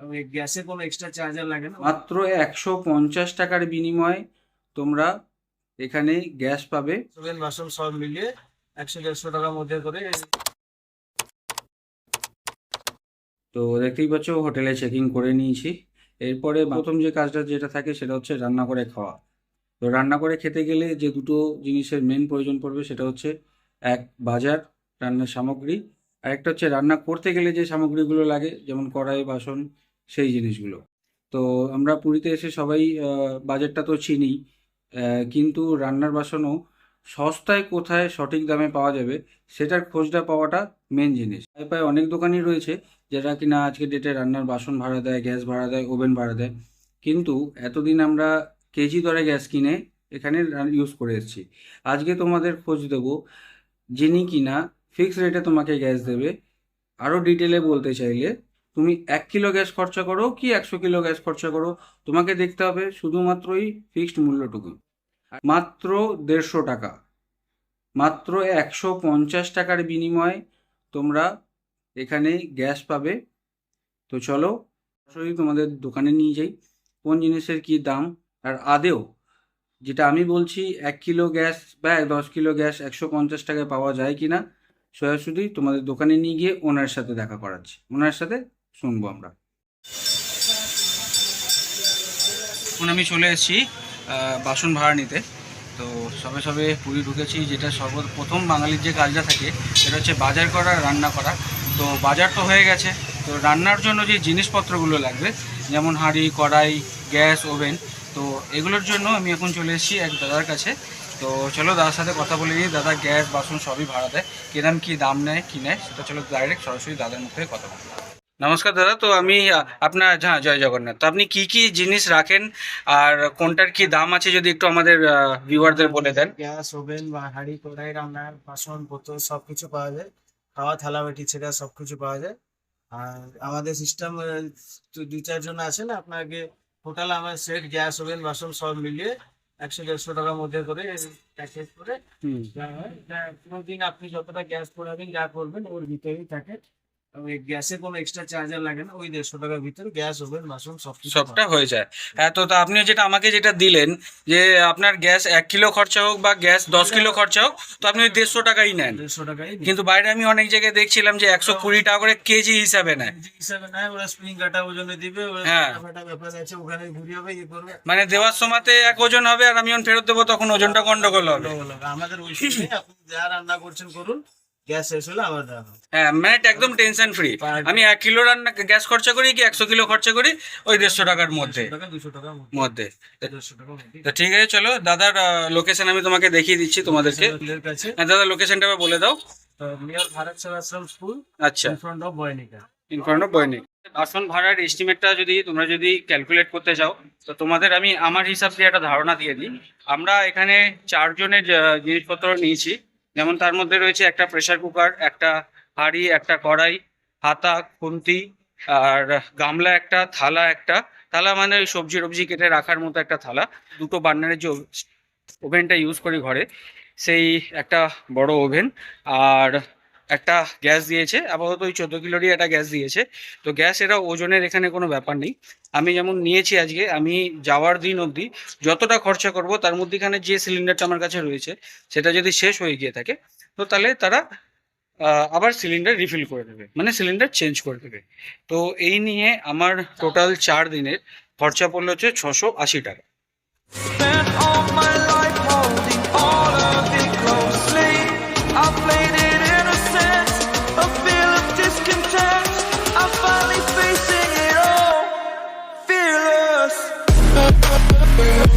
এবং গ্যাসে কোনো এক্সট্রা চার্জার লাগে না? মাত্র একশো পঞ্চাশ টাকার বিনিময়ে তোমরা এখানে গ্যাস পাবে। ওভেন বাসন সব মিলিয়ে একশো দেড়শো টাকার মধ্যে করে তো দেখতেই পাচ্ছ হোটেলে চেকিং করে নিয়েছি। এরপরে প্রথম যে কাজটা যেটা থাকে সেটা হচ্ছে রান্না করে খাওয়া। তো রান্না করে খেতে গেলে যে দুটো জিনিসের মেন প্রয়োজন পড়বে সেটা হচ্ছে এক বাজার রান্নার সামগ্রী। আর একটা হচ্ছে রান্না করতে গেলে যে সামগ্রীগুলো লাগে যেমন কড়াই বাসন সেই জিনিসগুলো। তো আমরা পুরীতে এসে সবাই বাজেটটা তো চিনি কিন্তু রান্নার বাসনও সস্তায় কোথায় সঠিক দামে পাওয়া যাবে সেটার খোঁজটা পাওয়াটা মেন জিনিস। প্রায় অনেক দোকানই রয়েছে যারা কিনা আজকের ডেটে রান্নার বাসন ভাড়া দেয়, গ্যাস ভাড়া দেয় ওভেন ভাড়া দেয়। কিন্তু এতদিন আমরা কেজি দরে গ্যাস কিনে এখানে ইউজ করে এসেছি। আজকে তোমাদের খোঁজ দেব যিনি কিনা ফিক্স রেটে তোমাকে গ্যাস দেবে। আরও ডিটেলে বলতে চাইলে তুমি এক কিলো গ্যাস খরচা করো কি একশো কিলো গ্যাস খরচা করো, তোমাকে দেখতে হবে শুধুমাত্রই ফিক্সড মূল্যটুকু। মাত্র দেড়শো টাকা। মাত্র একশো পঞ্চাশ টাকার বিনিময়ে তোমরা এখানে গ্যাস পাবে। তো চলো, সরাসরি তোমাদের দোকানে নিয়ে যাই, কোন জিনিসের কি দাম। আর আদেও, যেটা আমি বলছি, এক কিলো গ্যাস বা দশ কিলো গ্যাস একশো পঞ্চাশ টাকায় পাওয়া যায় কি না সরাসরি তোমাদের দোকানে নিয়ে গিয়ে ওনার সাথে দেখা করাচ্ছি। ওনার সাথে শুনব আমরা। এখন আমি চলে এসেছি বাসন ভাড়া নিতে। তো সবে সবে পুরী ঢুকেছি, যেটা সর্বপ্রথম বাঙালির যে কাজটা থাকে, সেটা হচ্ছে বাজার করা, রান্না করা। তো বাজার তো হয়ে গেছে। তো রান্নার জন্য যে জিনিসপত্রগুলো লাগবে, যেমন হাঁড়ি, কড়াই, গ্যাস, ওভেন, তো এগুলোর জন্য আমি এখন চলে এসেছি এক দাদার কাছে। তো চলো দাদার সাথে কথা বলে নিই। দাদা গ্যাস, বাসন সবই ভাড়া দেয়। কিরম কি দাম নেয়, কি নেয়, সেটা চলো ডাইরেক্ট সরাসরি দাদার মুখে কথা বলি। নমস্কার দাদা তো আমি আপনার হ্যাঁ জয় জগন্নাথ। তো আপনি কি কি জিনিস রাখেন? আর কোনটার কি দাম আছে যদি একটু আমাদের ভিউয়ারদের বলে দেন? গ্যাস ওভেন বা হাঁড়ি কড়াই রান্নার বাসন বোতল সব কিছু পাওয়া যায়। খাওয়া থালা বাটি ছেড়া সব কিছু পাওয়া যায়। আর আমাদের সিস্টেম দু চারজন আছে না আপনাকে টোটাল আমার সেট গ্যাস ওভেন বাসন সব মিলিয়ে একশো দেড়শো টাকার মধ্যে করে প্যাকেজ করে হয়। যা কোনোদিন আপনি যতটা গ্যাস পোড়াবেন যা করবেন ওর ভিতরেই থাকে। গ্যাসে কোনো এক্সট্রা চার্জার লাগে না ওই দেড়শো টাকার ভিতরে গ্যাস ওভেন বাসন সব সবটা হয়ে যায়। হ্যাঁ তো আপনি যেটা আমাকে যেটা দিলেন যে আপনার গ্যাস এক কিলো খরচা হোক বা গ্যাস দশ কিলো খরচা হোক তো আপনি ওই দেড়শো টাকাই নেন। দেড়শো টাকাই কিন্তু বাইরে আমি অনেক জায়গায় দেখছিলাম যে একশো কুড়ি টাকা করে কেজি হিসাবে নেয়। হিসাবে নেয় ওরা স্প্রিং কাটা ওজনে দিবে হ্যাঁ। ব্যাপার আছে ওখানে হবে ইয়ে করবে। মানে দেওয়ার সময়তে এক ওজন হবে আর আমি যখন ফেরত দেবো তখন ওজনটা গন্ডগোল হবে। আমাদের ওই আপনি যা রান্না করছেন করুন গ্যাস শেষ হলে আবার দেওয়া হবে। হ্যাঁ একদম টেনশন ফ্রি আমি এক কিলো রান্না গ্যাস খরচা করি কি একশো কিলো খরচা করি? ওই দেড়শো টাকার মধ্যে। টাকা দুশো টাকার মধ্যে। মধ্যে। দেড়শো টাকার তো ঠিক আছে চলো। দাদার লোকেশন আমি তোমাকে দেখিয়ে দিচ্ছি তোমাদেরকে। হ্যাঁ দাদা লোকেশনটা বলে দাও। নিয়ার ভারত সেবাশ্রম স্কুল আচ্ছা। In front of Boynika in front of Boynik বাসন ভাড়ার এস্টিমেটটা যদি তোমরা যদি ক্যালকুলেট করতে চাও তো তোমাদের আমি আমার হিসাব দিয়ে একটা ধারণা দিয়ে দিই। আমরা এখানে চারজনের জিনিসপত্র নিয়েছি। যেমন তার মধ্যে রয়েছে একটা প্রেশার কুকার একটা হাঁড়ি, একটা কড়াই, হাতা, খুন্তি, আর গামলা একটা, থালা একটা। থালা মানে ওই সবজি টবজি কেটে রাখার মতো একটা থালা। দুটো বার্নারের যে ওভেনটা ইউজ করি ঘরে, সেই একটা বড় ওভেন। আর একটা গ্যাস দিয়েছে, আপাতত ওই চোদ্দ কিলোরই একটা গ্যাস দিয়েছে। তো গ্যাস এরা ওজনের এখানে কোনো ব্যাপার নেই। আমি যেমন নিয়েছি আজকে, আমি যাওয়ার দিন অবধি যতটা খরচা করব, তার মধ্যেখানে যে সিলিন্ডারটা আমার কাছে রয়েছে, সেটা যদি শেষ হয়ে গিয়ে থাকে, তো তাহলে তারা আবার সিলিন্ডার রিফিল করে দেবে মানে সিলিন্ডার চেঞ্জ করে দেবে। তো এই নিয়ে আমার টোটাল চার দিনের খরচা পড়ল হচ্ছে ছশো আশি টাকা। We'll.